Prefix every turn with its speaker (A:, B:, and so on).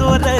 A: जोर